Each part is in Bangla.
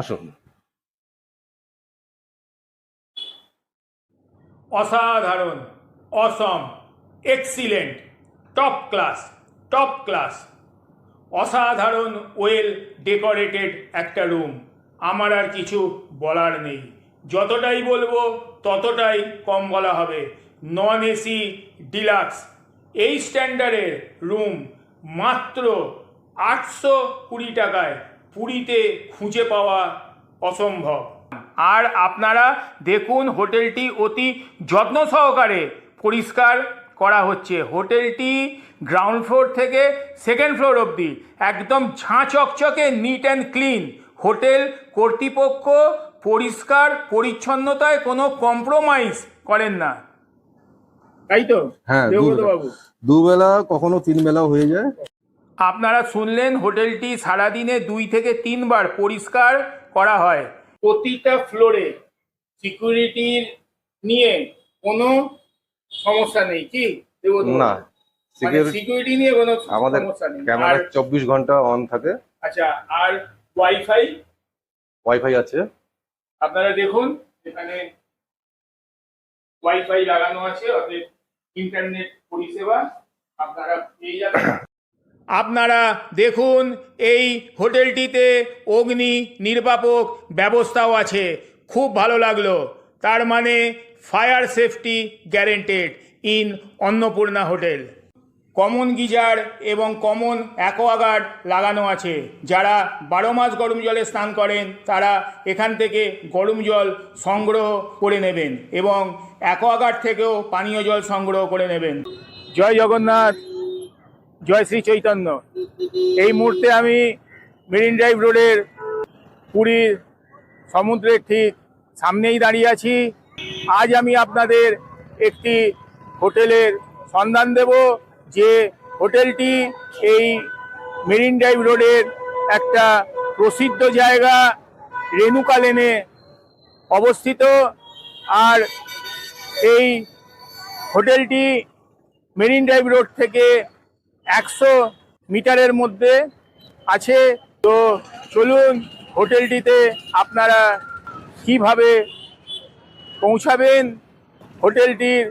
আসুন। অসাধারণ, awesome excellent top class top class অসাধারণ ওয়েল ডেকোরেটেড একটা রুম আমার আর কিছু বলার নেই। যতটাই বলব, ততটাই কম বলা হবে। নন এসি ডিলাক্স এই স্ট্যান্ডার্ডের রুম মাত্র আটশো কুড়ি টাকায়। পুরীতে খুঁজে পাওয়া অসম্ভব। আর আপনারা দেখুন হোটেলটি অতি যত্ন সহকারে পরিষ্কার করা হচ্ছে। হোটেলটি গ্রাউন্ড ফ্লোর থেকে সেকেন্ড ফ্লোর অবধি একদম ঝাঁ চকচকে নিট অ্যান্ড ক্লিন। হোটেল কর্তৃপক্ষ পরিষ্কার পরিচ্ছন্নতায় কোনো কম্প্রোমাইজ করেন না। তাই তো? হ্যাঁ দুবেলা। বাবু। দুবেলা কখনো তিন বেলাও হয়ে যায়। আপনারা শুনলেন হোটেলটি সারাদিনে দুই থেকে তিনবার পরিষ্কার করা হয়। প্রতিটা ফ্লোরে সিকিউরিটির নিয়ে কোনো সমস্যা নেই কি? না মানে সিকিউরিটি নিয়ে কোনো আমাদের সমস্যা নেই। ক্যামেরা চব্বিশ ঘণ্টা অন থাকে। আচ্ছা আর ওয়াইফাই ওয়াইফাই আছে। আপনারা দেখুন এখানে ওয়াইফাই লাগানো আছে অতএব ইন্টারনেট পরিষেবা আপনারা পেয়ে যাবেন। আপনারা দেখুন, এই হোটেলটিতে অগ্নি নির্বাপক ব্যবস্থাও আছে। খুব ভালো লাগল। তার মানে fire safety guaranteed in Annapurna hotel. Common geyser এবং কমন অ্যাকোয়াগার্ড লাগানো আছে। যারা বারো মাস গরম জলে স্নান করেন, তারা এখান থেকে গরম জল সংগ্রহ করে নেবেন এবং অ্যাকোয়াগার্ড থেকেও পানীয় জল সংগ্রহ করে নেবেন। জয় জগন্নাথ। জয় শ্রী চৈতন্য। এই মুহূর্তে আমি মেরিন ড্রাইভ রোডের পুরীর সমুদ্রের ঠিক সামনেই দাঁড়িয়ে আছি। আজ আমি আপনাদের একটি হোটেলের সন্ধান দেব, যে হোটেলটি এই মেরিন ড্রাইভ রোডের একটা প্রসিদ্ধ জায়গা রেণুকা লেনে অবস্থিত। আর এই হোটেলটি মেরিন ড্রাইভ রোড থেকে একশো মিটারের মধ্যে আছে। তো চলুন হোটেলটিতে আপনারা কীভাবে পৌঁছাবেন? হোটেলটির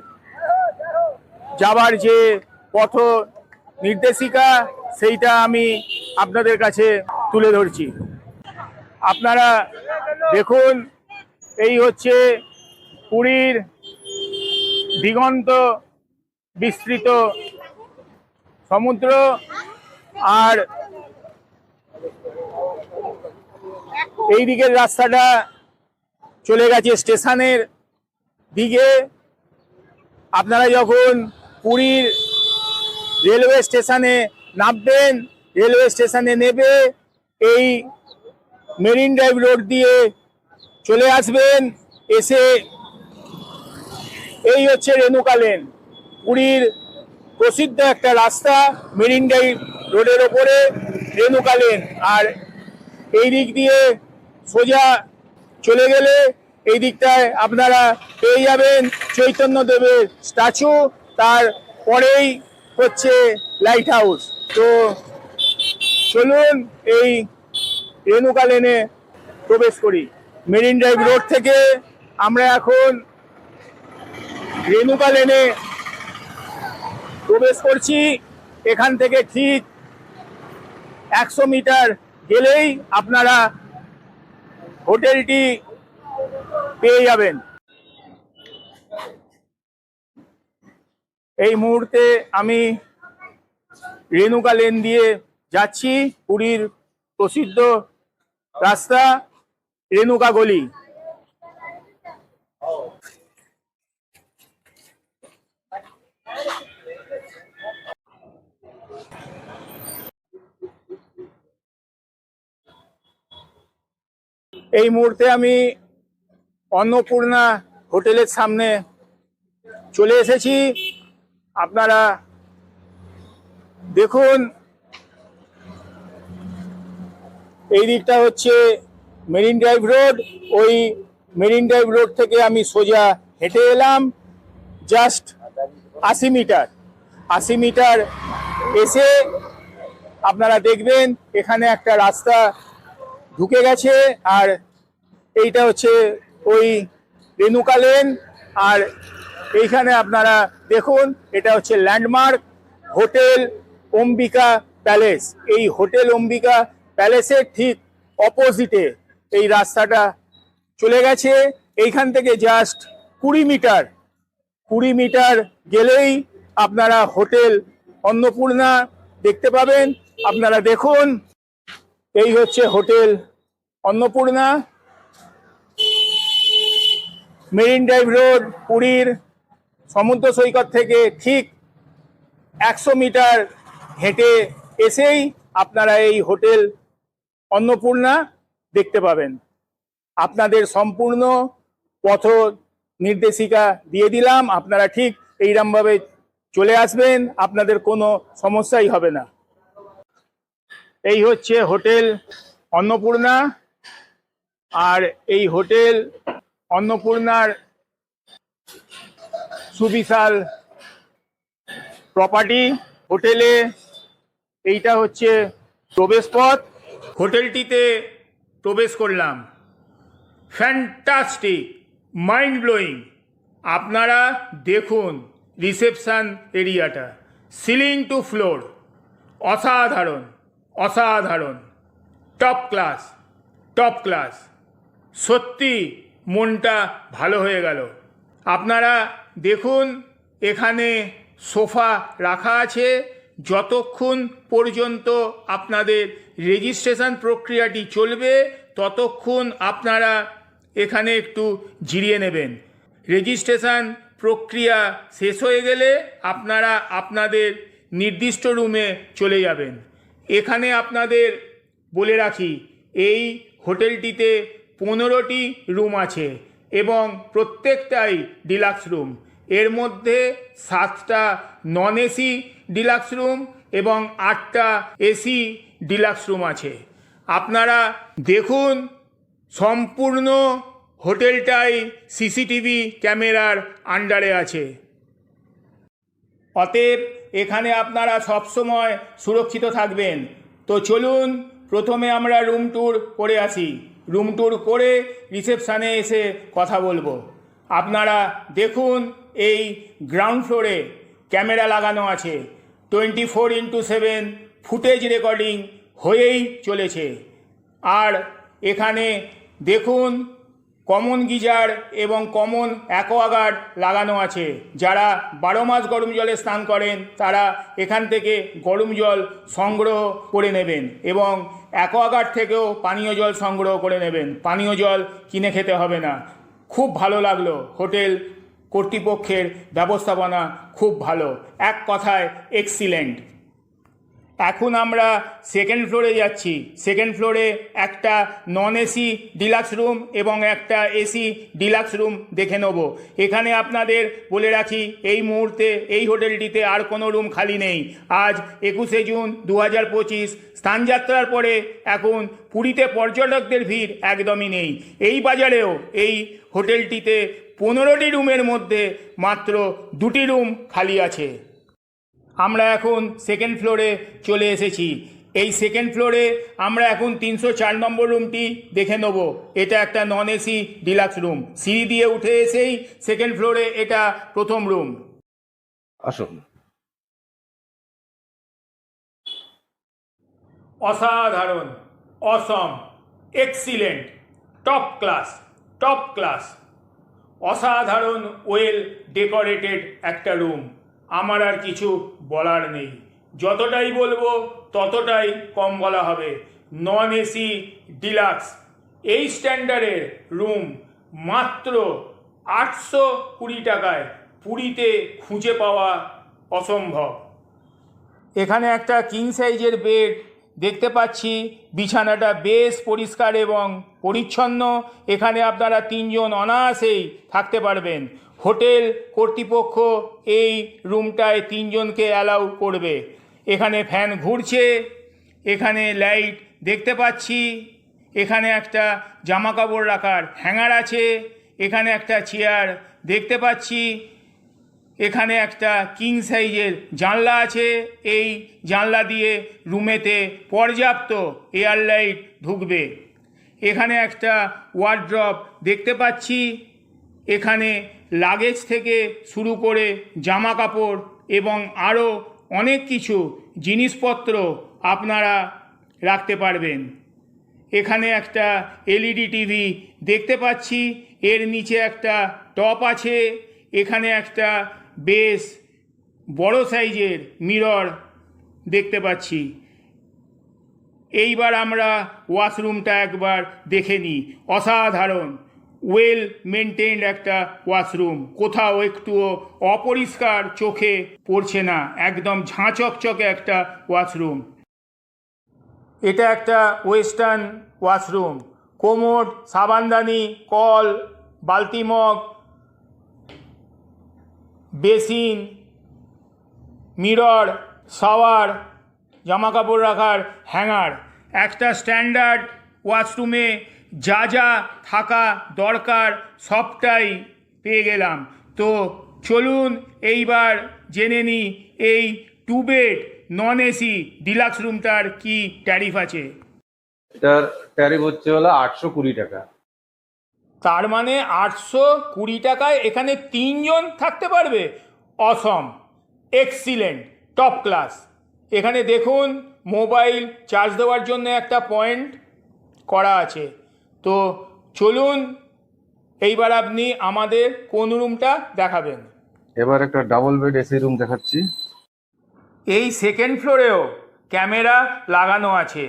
যাবার যে পথ নির্দেশিকা, সেইটা আমি আপনাদের কাছে তুলে ধরছি। আপনারা দেখুন, এই হচ্ছে পুরীর দিগন্ত বিস্তৃত সমুদ্র আর এই দিকের রাস্তাটা চলে গেছে স্টেশনের দিকে। আপনারা যখন পুরীর রেলওয়ে স্টেশনে নামবেন, রেলওয়ে স্টেশনে নেবে, এই মেরিন ড্রাইভ রোড দিয়ে চলে আসবেন, এসে এই হচ্ছে রেণুকা লেন, পুরীর প্রসিদ্ধ একটা রাস্তা মেরিন ড্রাইভ রোডের ওপরে রেণুকা লেন আর এই দিক দিয়ে সোজা চলে গেলে এই দিকটায় আপনারা পেয়ে যাবেন চৈতন্য দেবের স্ট্যাচু। তার পরেই হচ্ছে লাইট হাউস। তো চলুন এই রেণুকা লেনে প্রবেশ করি। মেরিন ড্রাইভ রোড থেকে আমরা এখন রেণুকা লেনে প্রবেশ করছি। এখান থেকে ঠিক একশো মিটার গেলেই আপনারা হোটেলটি পেয়ে যাবেন। এই মুহূর্তে আমি রেণুকা লেন দিয়ে যাচ্ছি, পুরীর প্রসিদ্ধ রাস্তা, রেণুকা গলি। এই মুহূর্তে আমি অন্নপূর্ণা হোটেলের সামনে চলে এসেছি। আপনারা দেখুন, এই দিকটা হচ্ছে মেরিন ড্রাইভ রোড। ওই মেরিন ড্রাইভ রোড থেকে আমি সোজা হেঁটে এলাম। জাস্ট আশি মিটার। আশি মিটার এসে আপনারা দেখবেন, এখানে একটা রাস্তা ঢুকে গেছে, আর এইটা হচ্ছে ওই রেনুকা লেন, আর এইখানে আপনারা দেখুন, এটা হচ্ছে ল্যান্ডমার্ক হোটেল অম্বিকা প্যালেস। এই হোটেল অম্বিকা প্যালেসের ঠিক অপোজিটে এই রাস্তাটা চলে গেছে। এইখান থেকে জাস্ট কুড়ি মিটার কুড়ি মিটার গেলেই আপনারা হোটেল অন্নপূর্ণা দেখতে পাবেন। আপনারা দেখুন এই হচ্ছে hotel Annapurna, Marine Drive road, পুরীর সমুদ্র সৈকত থেকে ঠিক একশো মিটার হেঁটে এসেই আপনারা এই হোটেল অন্নপূর্ণা দেখতে পাবেন। আপনাদের সম্পূর্ণ পথ নির্দেশিকা দিয়ে দিলাম। আপনারা ঠিক এইরমভাবে চলে আসবেন, আপনাদের কোনো সমস্যাই হবে না। এই হচ্ছে হোটেল অন্নপূর্ণা। আর এই হোটেল অন্নপূর্ণার সুবিশাল প্রপার্টি হোটেলে এইটা হচ্ছে প্রবেশপথ হোটেলটিতে প্রবেশ করলাম। ফ্যান্টাস্টিক মাইন্ড ব্লোয়িং আপনারা দেখুন রিসেপশান এরিয়াটা সিলিং টু ফ্লোর অসাধারণ! অসাধারণ। টপ ক্লাস টপ ক্লাস সত্যি মনটা ভালো হয়ে গেল। আপনারা দেখুন, এখানে সোফা রাখা আছে। যতক্ষণ পর্যন্ত আপনাদের রেজিস্ট্রেশন প্রক্রিয়াটি চলবে, ততক্ষণ আপনারা এখানে একটু জিরিয়ে নেবেন। রেজিস্ট্রেশন প্রক্রিয়া শেষ হয়ে গেলে আপনারা আপনাদের নির্দিষ্ট রুমে চলে যাবেন। এখানে আপনাদের বলে রাখি, এই হোটেলটিতে পনেরোটি রুম আছে এবং প্রত্যেকটাই ডিলাক্স রুম। এর মধ্যে সাতটা নন এসি ডিলাক্স রুম এবং আটটা এসি ডিলাক্স রুম আছে। আপনারা দেখুন সম্পূর্ণ হোটেলটাই সিসিটিভি ক্যামেরার আন্ডারে আছে। অতএব এখানে আপনারা সবসময় সুরক্ষিত থাকবেন। তো চলুন, প্রথমে আমরা রুম ট্যুর করে আসি। রুম ট্যুর করে রিসেপশানে এসে কথা বলব। আপনারা দেখুন, এই গ্রাউন্ড ফ্লোরে ক্যামেরা লাগানো আছে। Twenty four into seven footage recording হয়েই চলেছে। আর এখানে দেখুন কমন গিজার এবং কমন অ্যাকোয়াগার্ড লাগানো আছে। যারা বারো মাস গরম জলে স্নান করেন, তারা এখান থেকে গরম জল সংগ্রহ করে নেবেন এবং অ্যাকোয়াগার্ড থেকেও পানীয় জল সংগ্রহ করে নেবেন। পানীয় জল কিনে খেতে হবে না। খুব ভালো লাগল। হোটেল কর্তৃপক্ষের ব্যবস্থাপনা খুব ভালো। এক কথায় এক্সিলেন্ট। এখন আমরা সেকেন্ড ফ্লোরে যাচ্ছি। সেকেন্ড ফ্লোরে একটা নন এসি ডিলাক্স রুম এবং একটা এসি ডিলাক্স রুম দেখে নেব। এখানে আপনাদের বলে রাখি, এই মুহূর্তে, এই হোটেলটিতে আর কোনো রুম খালি নেই। আজ একুশে জুন দু হাজার পঁচিশ, স্থানযাত্রার পরে এখন পুরীতে পর্যটকদের ভিড় একদমই নেই। এই বাজারেও এই হোটেলটিতে পনেরোটি রুমের মধ্যে মাত্র দুটি রুম খালি আছে। আমরা এখন সেকেন্ড ফ্লোরে চলে এসেছি। এই সেকেন্ড ফ্লোরে আমরা এখন তিনশো চার নম্বর রুমটি দেখে নেব। এটা একটা নন এসি ডিলাক্স রুম সিঁড়ি দিয়ে উঠে এসেই সেকেন্ড ফ্লোরে এটা প্রথম রুম আসুন। অসাধারণ awesome excellent top class top class অসাধারণ ওয়েল ডেকোরেটেড একটা রুম আমার আর কিছু বলার নেই। যতটাই বলব, ততটাই কম বলা হবে। Non AC deluxe. এই স্ট্যান্ডার্ডের রুম মাত্র আটশো কুড়ি টাকায় পুরীতে খুঁজে পাওয়া অসম্ভব। এখানে একটা কিং সাইজের বেড দেখতে পাচ্ছি। বিছানাটা বেশ পরিষ্কার এবং পরিচ্ছন্ন। এখানে আপনারা তিনজন অনায়াসেই থাকতে পারবেন। হোটেল কর্তৃপক্ষ এই রুমটায় তিনজনকে অ্যালাউ করবে। এখানে ফ্যান ঘুরছে, এখানে লাইট দেখতে পাচ্ছি, এখানে একটা জামা কাপড় রাখার হ্যাঙ্গার আছে, এখানে একটা চেয়ার দেখতে পাচ্ছি, এখানে একটা কিং সাইজের জানলা আছে, এই জানলা দিয়ে রুমেতে পর্যাপ্ত এয়ার লাইট ঢুকবে। এখানে একটা ওয়ার্ড্রপ দেখতে পাচ্ছি এখানে লাগেজ থেকে শুরু করে জামা কাপড় এবং আরও অনেক কিছু জিনিসপত্র আপনারা রাখতে পারবেন। এখানে একটা এলইডি টিভি দেখতে পাচ্ছি, এর নিচে একটা টপ আছে, এখানে একটা বেশ বড় সাইজের মিরর দেখতে পাচ্ছি। এইবার আমরা ওয়াশরুমটা একবার দেখে নিই। অসাধারণ! ওয়েল মেনটেন্ড একটা ওয়াশরুম কোথাও একটুও অপরিষ্কার চোখে পড়ছে না। একদম ঝাঁচকচকে একটা ওয়াশরুম এটা একটা ওয়েস্টার্ন ওয়াশরুম কোমোড সাবানদানি, কল বালতিমগ বেসিন, মিরর, শাওয়ার জামা কাপড় রাখার হ্যাঙ্গার। একটা স্ট্যান্ডার্ড ওয়াশরুমে যা যা থাকা দরকার সবটাই পেয়ে গেলাম। তো চলুন এইবার জেনে নিই এই two bed non AC deluxe রুমটার কি ট্যারিফ আছে। এটার ট্যারিফ হচ্ছে হলো আটশো কুড়ি টাকা। তার মানে আটশো কুড়ি টাকায় এখানে তিনজন থাকতে পারবে? Awesome excellent top class. এখানে দেখুন মোবাইল চার্জ দেওয়ার জন্য একটা পয়েন্ট করা আছে। তো চলুন এইবার আপনি আমাদের কোন রুমটা দেখাবেন? এবার একটা ডাবল বেড এসি রুম দেখাচ্ছি। এই সেকেন্ড ফ্লোরেও ক্যামেরা লাগানো আছে।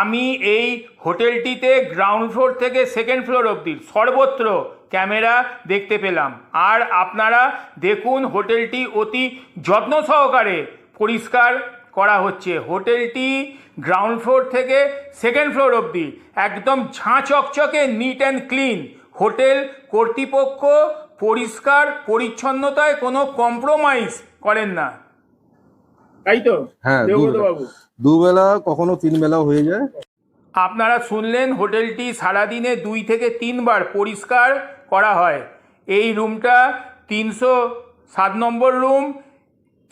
আমি এই হোটেলটিতে গ্রাউন্ড ফ্লোর থেকে সেকেন্ড ফ্লোর অবধি সর্বত্র ক্যামেরা দেখতে পেলাম। আর আপনারা দেখুন হোটেলটি অতি যত্ন সহকারে পরিষ্কার করা হচ্ছে। হোটেলটি গ্রাউন্ড ফ্লোর থেকে সেকেন্ড ফ্লোর অবধি। একদম ঝাঁ চকচকে নিট অ্যান্ড ক্লিন হোটেল কর্তৃপক্ষ পরিষ্কার পরিচ্ছন্নতায় কোনো কম্প্রোমাইজ করেন না। তাই তো? হ্যাঁ, দুবেলা। কখনো তিন বেলাও হয়ে যায়। আপনারা শুনলেন হোটেলটি সারাদিনে দুই থেকে তিনবার পরিষ্কার করা হয়। এই রুমটা তিনশো সাত নম্বর রুম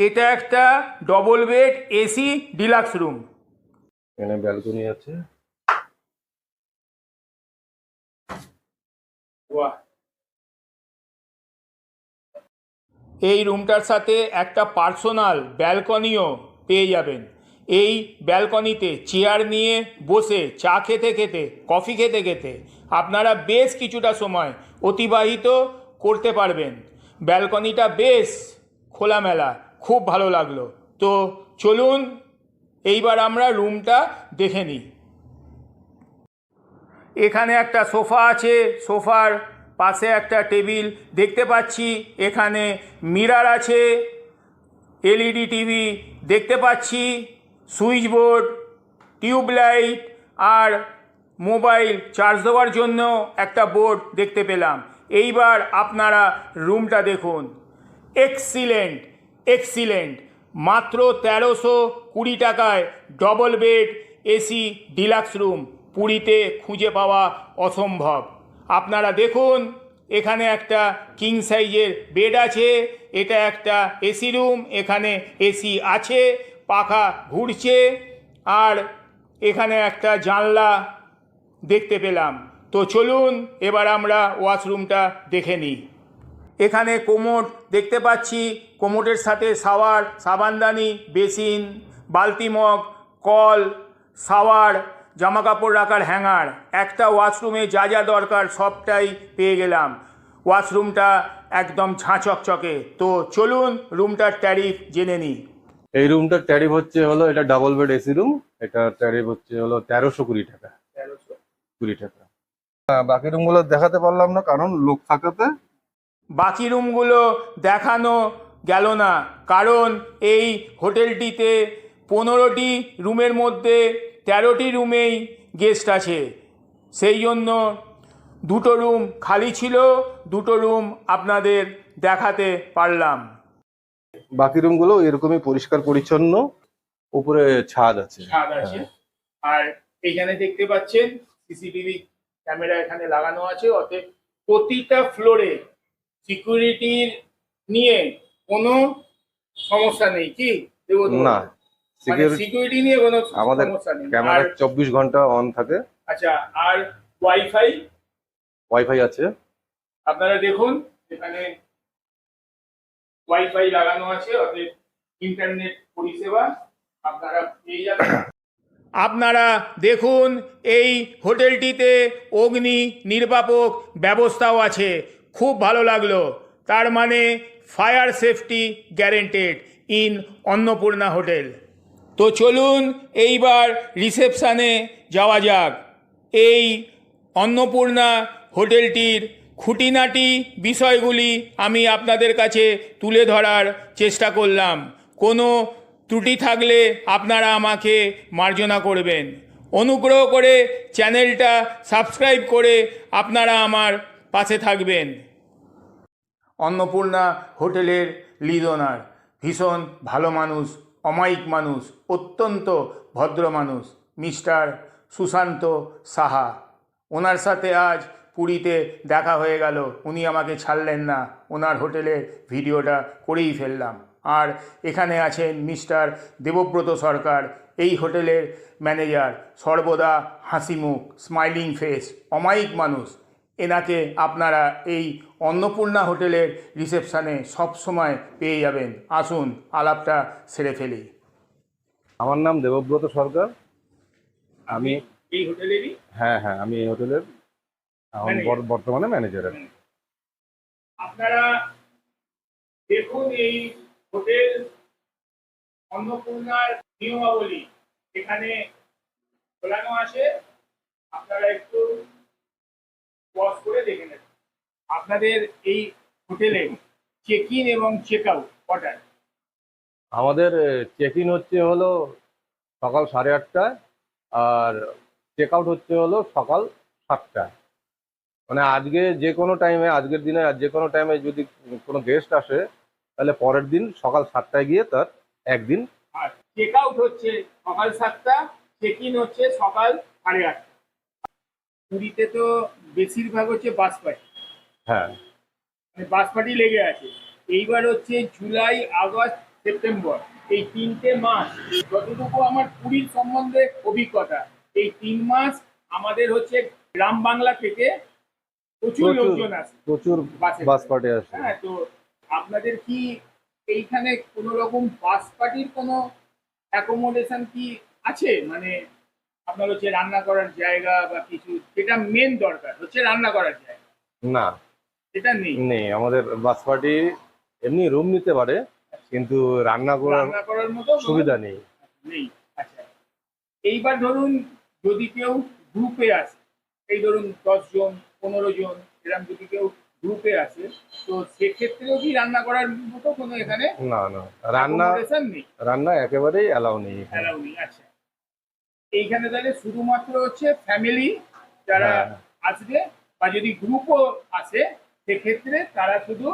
এটা একটা double bed AC deluxe room এখানে ব্যালকনি আছে। এই রুমটার সাথে একটা পার্সোনাল ব্যালকনিও পেয়ে যাবেন। এই ব্যালকনিতে চেয়ার নিয়ে বসে চা খেতে খেতে কফি খেতে খেতে আপনারা বেশ কিছুটা সময় অতিবাহিত করতে পারবেন। ব্যালকনিটা বেশ খোলামেলা। খুব ভালো লাগল। তো চলুন, এইবার আমরা রুমটা দেখে নিই। এখানে একটা সোফা আছে, সোফার পাশে একটা টেবিল দেখতে পাচ্ছি। এখানে মিরার আছে, এলইডি টিভি দেখতে পাচ্ছি, সুইচ বোর্ড, টিউবলাইট আর মোবাইল চার্জ দেওয়ার জন্য একটা বোর্ড দেখতে পেলাম। এইবার আপনারা রুমটা দেখুন। এক্সিলেন্ট। এক্সিলেন্ট মাত্র তেরোশো কুড়ি টাকায় double bed AC deluxe room পুরীতে খুঁজে পাওয়া অসম্ভব। আপনারা দেখুন, এখানে একটা কিং সাইজের বেড আছে, এটা একটা এসি রুম এখানে এসি আছে, পাখা ঘুরছে, আর এখানে একটা জানলা দেখতে পেলাম। তো চলুন, এবার আমরা ওয়াশরুমটা দেখে নিই। এখানে কোমোড দেখতে পাচ্ছি। কোমোডের সাথে শাওয়ার সাবানদানি বেসিন বালতি মগ কল শাওয়ার জামা কাপড় রাখার হ্যাঙ্গার। একটা ওয়াশরুমে যা যা দরকার সবটাই পেয়ে গেলাম। ওয়াশরুমটা একদম ঝাঁচকচকে তো চলুন রুমটার ট্যারিফ জেনে নিই। এই রুমটার ট্যারিফ হচ্ছে হলো এটা ডাবল বেড এসি রুম। এটা ট্যারিফ হচ্ছে হলো তেরোশো কুড়ি টাকা। তেরোশো। কুড়ি টাকা। বাকি রুমগুলো দেখাতে পারলাম না কারণ লোক থাকাতে বাকি রুমগুলো দেখানো গেল না। কারণ এই হোটেলটিতে পনেরোটি রুমের মধ্যে তেরোটি রুমেই গেস্ট আছে। সেই জন্য দুটো রুম খালি ছিল দুটো রুম আপনাদের দেখাতে পারলাম। বাকি রুমগুলো এরকমই পরিষ্কার পরিচ্ছন্ন উপরে ছাদ আছে। ছাদ আছে। আর এখানে দেখতে পাচ্ছেন সিসিটিভি ক্যামেরা এখানে লাগানো আছে অতএব প্রতিটা ফ্লোরে সিকিউরিটির নিয়ে কোনো সমস্যা নেই কি? না মানে সিকিউরিটি নিয়ে কোনো আমাদের সমস্যা নেই। ক্যামেরা চব্বিশ ঘণ্টা অন থাকে। আচ্ছা আর ওয়াইফাই? ওয়াইফাই আছে। আপনারা দেখুন এখানে ওয়াইফাই লাগানো আছে অতএব ইন্টারনেট পরিষেবা আপনারা পেয়ে যাবেন। আপনারা দেখুন এই হোটেলটিতে অগ্নি নির্বাপক ব্যবস্থাও আছে। খুব ভালো লাগল। তার মানে fire safety guaranteed in Annapurna hotel. তো চলুন এইবার রিসেপশানে যাওয়া যাক। এই অন্নপূর্ণা হোটেলটির খুঁটিনাটি বিষয়গুলি আমি আপনাদের কাছে তুলে ধরার চেষ্টা করলাম। কোনো ত্রুটি থাকলে আপনারা আমাকে মার্জনা করবেন। অনুগ্রহ করে চ্যানেলটা সাবস্ক্রাইব করে আপনারা আমার পাশে থাকবেন। অন্নপূর্ণা হোটেলের লিডনার, ভীষণ ভালো মানুষ, অমায়িক মানুষ, অত্যন্ত ভদ্র মানুষ, মিস্টার সুশান্ত সাহা। ওনার সাথে আজ পুরীতে দেখা হয়ে গেল। উনি আমাকে ছাড়লেন না। ওনার হোটেলের ভিডিওটা করেই ফেললাম। আর এখানে আছেন মিস্টার দেবব্রত সরকার, এই হোটেলের ম্যানেজার। সর্বদা হাসিমুখ, স্মাইলিং ফেস, অমায়িক মানুষ। এনাকে আপনারা এই অন্নপূর্ণা হোটেলের রিসেপশানে সবসময় পেয়ে যাবেন। আসুন আলাপটা সেরে ফেলি। আমার নাম দেবব্রত সরকার। আমি এই হোটেলেরই? হ্যাঁ হ্যাঁ আমি এই হোটেলের এখন বর্তমানে ম্যানেজার আপনারা দেখুন এই হোটেল অন্নপূর্ণার নিয়মাবলী। এখানে খোলানো আছে। আপনারা একটু পজ করে দেখে নেবেন আপনাদের এই হোটেলে চেক ইন এবং চেক আউট অর্ডার আমাদের চেক ইন হচ্ছে হলো সকাল সাড়ে আটটায় আর চেক আউট হচ্ছে হলো সকাল সাতটায় মানে আজকে যে কোনো টাইমে আজকের দিনে আর যে কোনো টাইমে যদি কোনো গেস্ট আসে তাহলে পরের দিন সকাল সাতটায় গিয়ে তার একদিন আর চেক আউট হচ্ছে সকাল সাতটা চেক ইন হচ্ছে সকাল সাড়ে আটটা। পুরীতে তো বেশিরভাগ হচ্ছে বাস পাই হ্যাঁ। মানে বাস পার্টি লেগে আছে। এইবার হচ্ছে জুলাই আগস্ট সেপ্টেম্বর এই তিনটে মাস যতটুকু আমার পুরীর সম্বন্ধে অভিজ্ঞতা এই তিন মাস আমাদের হচ্ছে গ্রাম বাংলা থেকে প্রচুর। লোকজন আসে প্রচুর বাসে বাস পার্টি আসে। হ্যাঁ তো আপনাদের কি এইখানে কোনো রকম বাস পার্টির কোনো অ্যাকোমোডেশন কি আছে? মানে আপনার হচ্ছে রান্না করার জায়গা বা কিছু যেটা মেন দরকার হচ্ছে রান্না করার জায়গা। না। সেটা নেই। নেই আমাদের বাস পার্টি এমনি রুম নিতে পারে কিন্তু রান্না করার রান্না করার মতো সুবিধা নেই। নেই। আচ্ছা এইবার ধরুন যদি কেউ গ্রুপে আসে এই ধরুন দশ জন পনেরো জন এরকম যদি কেউ গ্রুপে আসে তো সেক্ষেত্রেও কি রান্না করার মতো কোনো এখানে না না রান্না রান্না একেবারেই অ্যালাউ নেই। অ্যালাউ নেই আচ্ছা। এইখানে তাহলে শুধুমাত্র হচ্ছে ফ্যামিলি যারা হ্যাঁ। আসবে বা যদি গ্রুপও আসে সেক্ষেত্রে তারা শুধু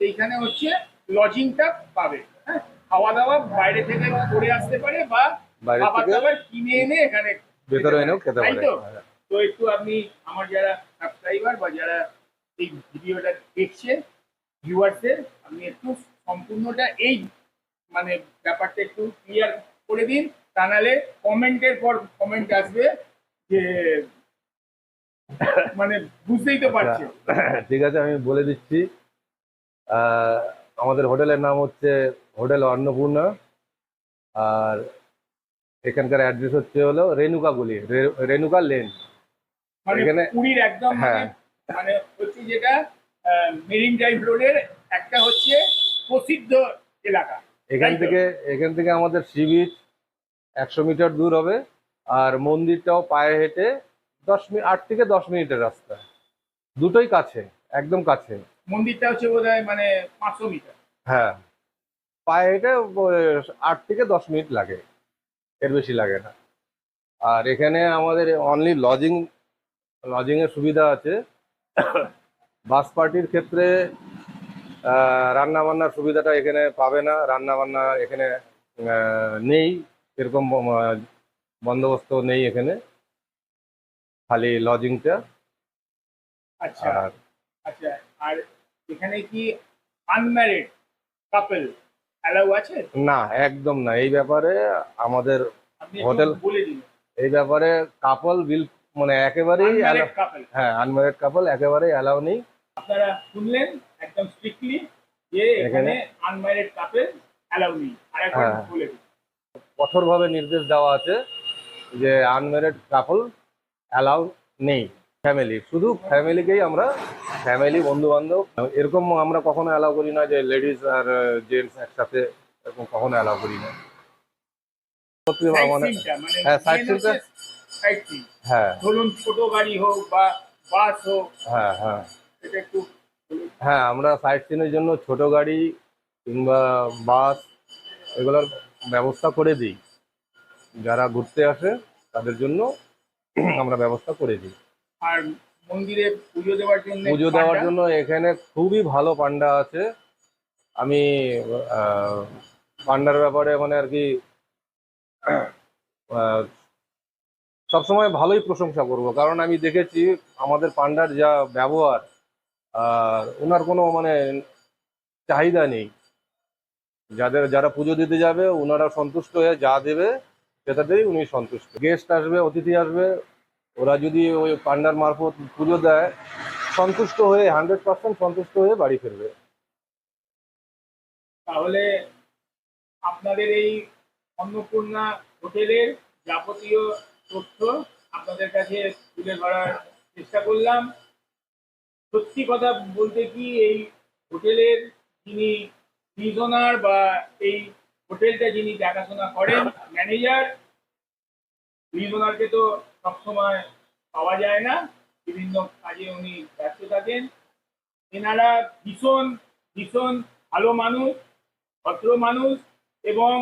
এইখানে হচ্ছে লজিংটা পাবে হ্যাঁ খাওয়া দাওয়া বাইরে থেকে করে আসতে পারে বা খাবার দাবার কিনে এনে এখানে ভেতরে এনেও খেতে পারে তো? হ্যাঁ। তো একটু আপনি আমার যারা সাবস্ক্রাইবার বা যারা এই ভিডিওটা দেখছে ভিউয়ার্সদের আপনি একটু সম্পূর্ণটা এই মানে ব্যাপারটা একটু ক্লিয়ার করে দিন তা নাহলে কমেন্টের পর কমেন্ট আসবে যে মানে বুঝতেই তো পারছে। ঠিক আছে আমি বলে দিচ্ছি। আমাদের হোটেলের নাম হচ্ছে হোটেল অন্নপূর্ণা। আর এখানকার অ্যাড্রেস হচ্ছে হলো রেনুকা গলি রে- রেনুকা লেন মানে এখানে- পুরীর একদম মানে হ্যাঁ। মানে হচ্ছে যেটা মেরিন ড্রাইভ রোডের একটা হচ্ছে প্রসিদ্ধ এলাকা। এখান থেকে এখান থেকে আমাদের সি বিচ একশো মিটার দূর হবে আর মন্দিরটাও পায়ে হেঁটে দশ মিনিট আট থেকে দশ মিনিটের রাস্তা। দুটোই কাছে একদম কাছে। মন্দিরটা হচ্ছে বোধ মানে পাঁচশো মিটার। হ্যাঁ। পায়ে হেঁটে আট থেকে দশ মিনিট লাগে। এর বেশি লাগে না। আর এখানে আমাদের অনলি লজিং লজিং এর সুবিধা আছে। বাস পার্টির ক্ষেত্রে রান্না বান্নার সুবিধাটা এখানে পাবে না। রান্না বান্না এখানে নেই। এরকম বন্দোবস্ত নেই এখানে। খালি লজিংটা আচ্ছা। আর আচ্ছা আর এখানে কি আনম্যারিড কাপল অ্যালাউ আছে? না একদম না। এই ব্যাপারে আমাদের হোটেল- এই ব্যাপারে কাপল উইল মানে একেবারেই হ্যাঁ আনম্যারিড কাপল একেবারেই অ্যালাউ নেই। আপনারা শুনলেন একদম স্ট্রিক্টলি যে এখানে এখানে- আনম্যারিড কাপেল অ্যালাউ নেই। আর একবার হ্যাঁ। বলে দিন। কঠোরভাবে নির্দেশ দেওয়া আছে যে আনম্যারিড কাপল অ্যালাউ নেই ফ্যামিলি শুধু ফ্যামিলিকেই আমরা ফ্যামিলি বন্ধু বান্ধব এরকম আমরা কখনো অ্যালাউ করি না যে লেডিস আর জেন্টস একসাথে এরকম কখনো অ্যালাউ করি না। সত্যি মানে মানে হ্যাঁ। হ্যাঁ। ধরুন ছোট গাড়ি হোক বা বাস হোক হ্যাঁ হ্যাঁ। এটা একটু হ্যাঁ আমরা সাইট সিনের জন্য ছোট গাড়ি কিংবা বাস এগুলোর ব্যবস্থা করে দিই। যারা ঘুরতে আসে তাদের জন্য আমরা ব্যবস্থা করে দিই। আর মন্দিরে পুজো দেওয়ার জন্য পুজো দেওয়ার জন্য এখানে খুবই ভালো পান্ডা আছে। আমি পান্ডার ব্যাপারে মানে আর কি সবসময় ভালোই প্রশংসা করব। কারণ আমি দেখেছি আমাদের পান্ডার যা ব্যবহার আর ওনার কোনো মানে চাহিদা নেই। যাদের যারা পুজো দিতে যাবে ওনারা সন্তুষ্ট হয়ে যা দেবে, সেটাতেই উনি সন্তুষ্ট। গেস্ট আসবে, অতিথি আসবে, ওরা যদি ওই পান্ডার মারফত পুজো দেয়, সন্তুষ্ট হয়ে, হান্ড্রেড পার্সেন্ট সন্তুষ্ট হয়ে বাড়ি ফিরবে। তাহলে আপনাদের এই অন্নপূর্ণা হোটেলের যাবতীয় তথ্য আপনাদের কাছে তুলে ধরার চেষ্টা করলাম। সত্যি কথা বলতে কি, এই হোটেলের যিনি ডিজনার বা এই হোটেলটা যিনি দেখাশোনা করেন ম্যানেজার ডিজনারকে তো সবসময় পাওয়া যায় না। বিভিন্ন কাজে উনি ব্যস্ত থাকেন। এনারা ভীষণ ভীষণ ভালো মানুষ, ভদ্র মানুষ এবং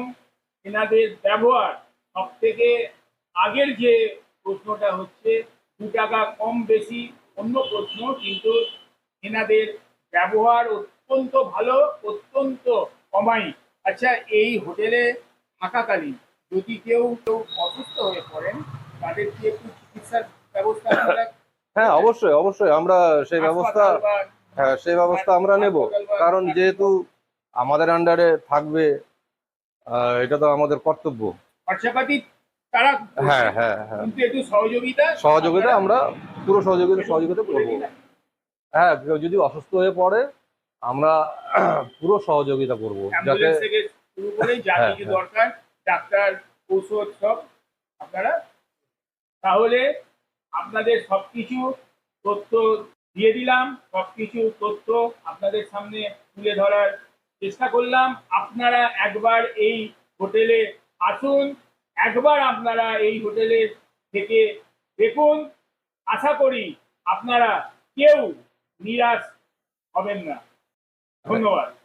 এনাদের ব্যবহার সব থেকে আগের যে প্রশ্নটা হচ্ছে, দু টাকা কম বেশি অন্য প্রশ্ন, কিন্তু এনাদের ব্যবহার অত্যন্ত ভালো অত্যন্ত কমাই আচ্ছা এই হোটেলে থাকাকালীন যদি কেউ কেউ অসুস্থ হয়ে পড়েন তাদের কি একটু চিকিৎসার ব্যবস্থা হ্যাঁ অবশ্যই অবশ্যই। আমরা সেই ব্যবস্থা হ্যাঁ সেই ব্যবস্থা আমরা নেব। কারণ যেহেতু আমাদের আন্ডারে থাকবে এটা তো আমাদের কর্তব্য। খরচাপাতি তারা হ্যাঁ হ্যাঁ হ্যাঁ। কিন্তু একটু সহযোগিতা সহযোগিতা আমরা পুরো সহযোগিতা সহযোগিতা করব। হ্যাঁ কেউ যদি অসুস্থ হয়ে পড়ে আমরা পুরো সহযোগিতা করব যাতে হ্যাঁ, হ্যাঁ। দরকার ডাক্তার ঔষধ সব আপনারা তাহলে আপনাদের সবকিছু তথ্য দিয়ে দিলাম সবকিছু তথ্য আপনাদের সামনে তুলে ধরার চেষ্টা করলাম। আপনারা একবার এই হোটেলে আসুন একবার আপনারা এই হোটেলে থেকে দেখুন। আশা করি আপনারা কেউ নিরাশ হবেন না। Honório.